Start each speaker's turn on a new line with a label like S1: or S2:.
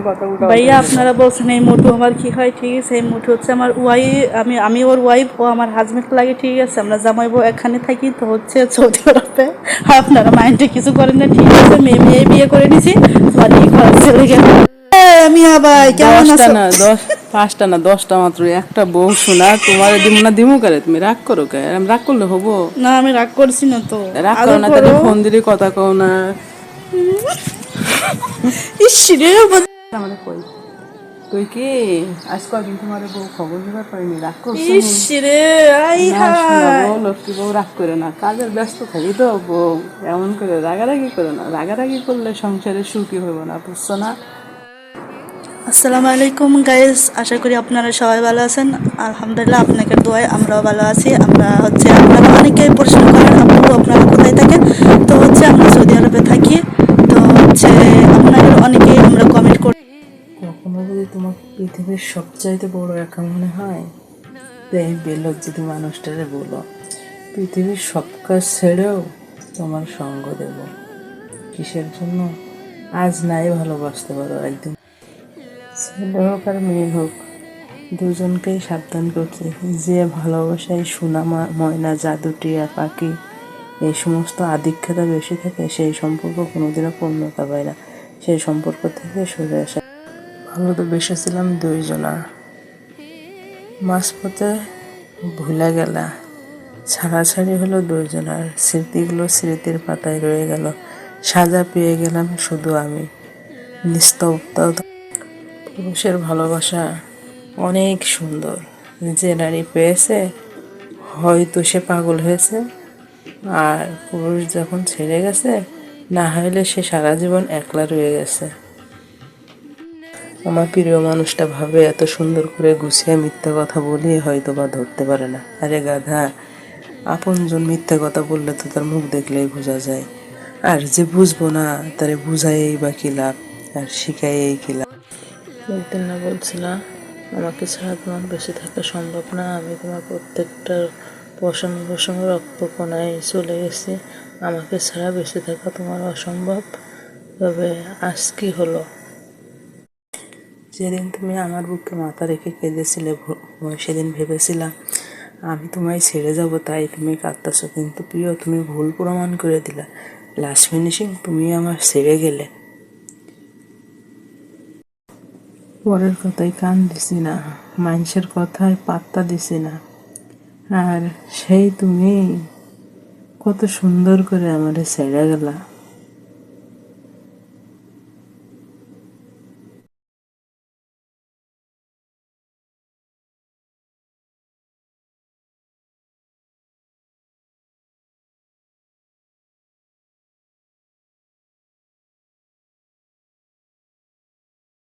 S1: কথাগুলো
S2: ভাইয়া আপনারা বলছেন এই মোটু আমার কি হয়? ঠিক আছে এই মোটু হচ্ছে আমার ওয়াই আমি আমি ওর ওয়াইফ ও আমার হাজবেন্ড লাগে ঠিক আছে আমরা জামাই বউ এখানে থাকি তো হচ্ছে সৌদি আরবে আপনারা মাইন্ডে কিছু করেন না ঠিক আছে মেয়ে মেয়ে বিয়ে করে নিছি সরি চলে গেল। মিয়া ভাই কেমন আছো?
S1: না দশ পাঁচটা না দশটা মাত্র একটা বউ শোনা তোমার দিমু না দিমু করে তুমি রাগ করো কে? আমি রাগ করলে হব?
S2: না আমি রাগ করছি না তো।
S1: রাগ
S2: আদর
S1: করো না তাহলে ফোন দিলে কথা কও না।
S2: ইস রে
S1: আমার কই? তুই কি? আজ কদিন তোমার বউ খবর জোগাড় পাইনি রাগ করছ
S2: রে
S1: লক্ষ্মী বউ রাগ করে না। কাজের ব্যস্ত থাকি তো বউ। এমন করে রাগারাগি করে না। রাগারাগি করলে সংসারে সুখী হইব না বুঝছ না?
S2: আসসালামু আলাইকুম গাইস আশা করি আপনারা সবাই ভালো আছেন। আলহামদুলিল্লাহ আপনাকে দোয়ায় আমরাও ভালো আছি। আমরা হচ্ছে আপনারা অনেকেই প্রশ্ন করেন আপু আপনারা কোথায় থাকেন তো হচ্ছে আমরা সৌদি আরবে থাকি তো হচ্ছে আপনাদের অনেকেই আমরা কমেন্ট করি
S1: কখনো যদি তোমার পৃথিবীর সবচাইতে বড় একা মনে হয়? তো এই বেলজ্জিত মানুষটারে বলো, পৃথিবীর সব কাজ ছেড়েও তোমার সঙ্গ দেব। কিসের জন্য? আজ নাই ভালোবাসতে পারো একদিন। ছেলে হোক আর মেয়ে হোক, দুজনকেই সাবধান করছে যে ভালোবাসায় সোনা ময়না, জাদু, টিয়া, পাখি, এই সমস্ত আধিক্যতা বেশি থাকে, সেই সম্পর্ক কোনোদিনও পূর্ণতা পায় না। সেই সম্পর্ক থেকে সরে আসা ভালো তো বেসেছিলাম দুইজনা মাঝপথে ভুলে গেলা। ছাড়াছাড়ি হলো দুইজনার স্মৃতিগুলো স্মৃতির পাতায় রয়ে গেল। সাজা পেয়ে গেলাম শুধু আমি। নিস্তব্ধ। পুরুষের ভালোবাসা অনেক সুন্দর। যে নারী পেয়েছে, হয়তো সে পাগল হয়েছে। আর পুরুষ যখন ছেড়ে গেছে, না হলে সে সারা জীবন একলা রয়ে গেছে। আমার প্রিয় মানুষটা ভাবে এত সুন্দর করে গুছিয়ে মিথ্যা কথা বলি হয়তো বা ধরতে পারে না। আরে গাধা, আপনজন মিথ্যা কথা বললে তো তার মুখ দেখলেই বোঝা যায়। আর যে বুঝব না, তারে বুঝাই বা কি লাভ, আর শিখাই কি লাভ? একদিন না বলছিলাম আমাকে ছাড়া তোমার বেঁচে থাকা সম্ভব না। আমি তোমার প্রত্যেকটা পশম পশম রক্ত কোনায় চলে গেছি। আমাকে ছাড়া বেঁচে থাকা তোমার অসম্ভব। তবে আজ কি হলো? যেদিন তুমি আমার বুকে মাথা রেখে কেঁদেছিলে সেদিন ভেবেছিলাম, আমি তোমায় ছেড়ে যাব, তাই তুমি কাঁদতেছো। কিন্তু প্রিয়, তুমি ভুল প্রমাণ করে দিলা। লাস্ট ফিনিশিং তুমি আমার ছেড়ে গেলে। পরের কথায় কান দিছি না, মানুষের কথায় পাত্তা দিছি না। আর সেই তুমি কত সুন্দর করে আমারে ছেড়ে গেলা।